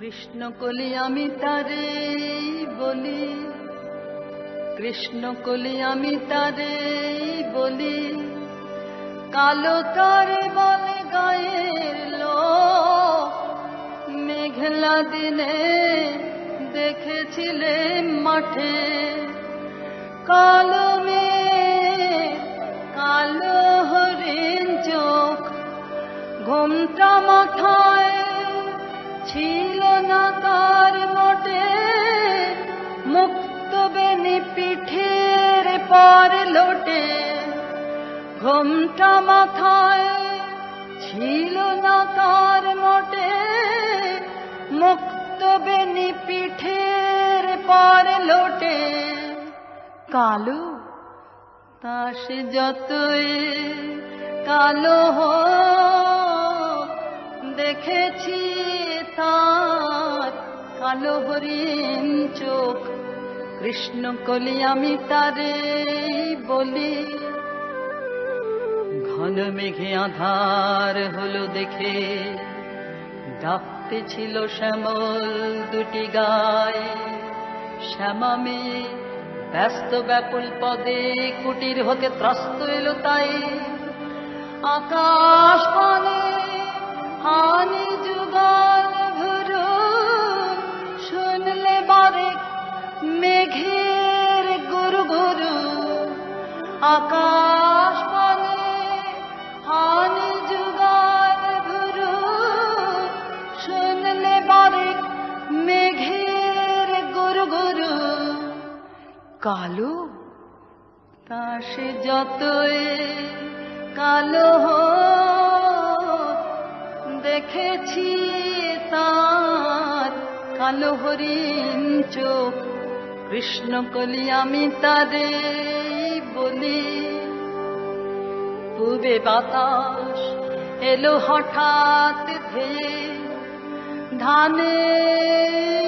কৃষ্ণ কলি আমি তারে বলি। কৃষ্ণ কলি আমি তারে বলি। কালো তারে বলে গায়ের লোক, মেঘলা দিনে দেখেছিলে মাঠে। কালো ঘুমটা মাথায় ছিল না তার মোটে। মুক্ত বেনি পিঠের পার লোটে। কালো, তা সে যতই কালো দেখেছি তার কালো হরিণ চোখ। কৃষ্ণ কলি আমি তারে বলি ঘন মেঘে আধার হলো দেখে। ডাকতে ছিল শ্যামল দুটি গায়ে। শ্যামা মেয়ে ব্যস্ত ব্যাকুল পদে কুটির হতে ত্রস্ত এলো তাই। আকাশ পানে হানি যুগল ভুরু শুনলে বারে মেঘের গুরু গুরু। আকাশ কালো? তা সে যতই কালো দেখেছি তার কালো হরিণ চোখ। কৃষ্ণ কলি আমি তারে বলি। পূবে বাতাস এলো হঠাৎ ধেয়ে, ধানের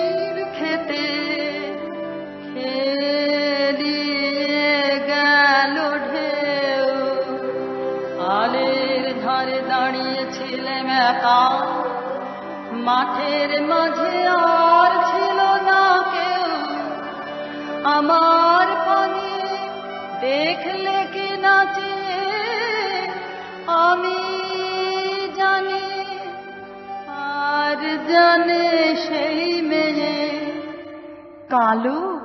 মাঠের মাঝে আর ছিল না কেউ। আমার পানে দেখলে কি নাচে? আমি জানি আর জানে সেই মেয়ে। কালো?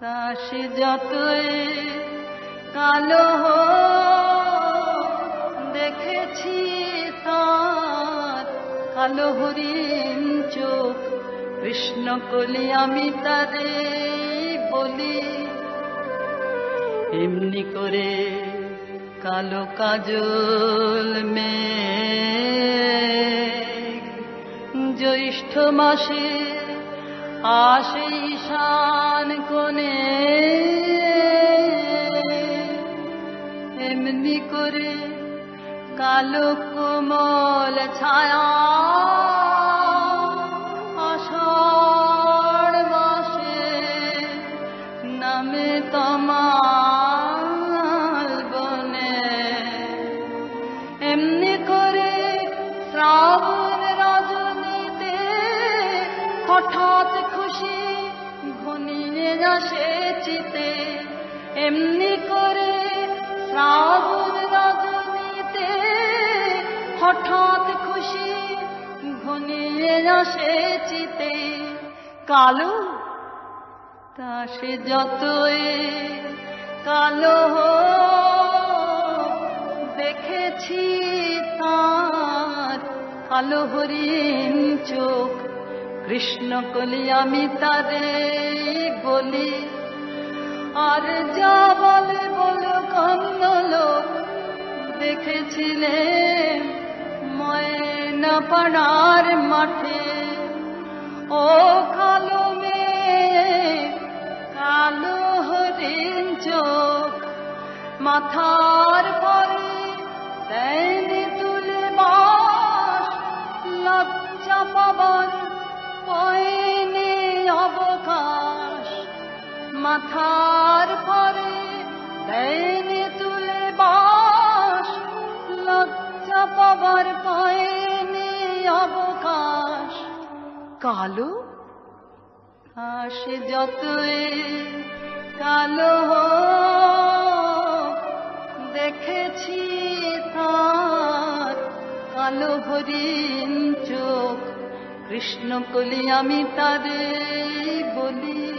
তা সে যতই কালো হোক, হরিণ চোখ, কৃষ্ণ কলি আমি তারে বলি। এমনি করে কালো কাজল মেঘ, জ্যৈষ্ঠ মাসে আসে ঈশান কোণে। এমনি করে কালো কোমল ছায়া আষাঢ় মাসে নামে তমাল বনে। এমনি করে শ্রাবণ রজনীতে হঠাৎ খুশি ঘনিয়ে আসে চিতে। এমনি করে শ্রাবণ রজনীতে হঠাৎ খুশি ঘনিয়ে আসে চিতে। কালো, তা সে যতই কালো দেখেছি তার কালো হরিণ চোখ। কৃষ্ণ কলি আমি তারে বলি, আর যা বলে বলো কন্ন লোক, দেখেছিলে পাড়ার মাঠে। ও কালো মেয়ে কালো হরিণ চোখ, মাথার পরে দেয়নি তুলে বাস, লজ্জা পাবার পয়নি অবকাশ। মাথার পরে কালো? আসে যতই কালো দেখেছি তার কালো হরিণ চোখ। কৃষ্ণ কলি আমি তারে বলি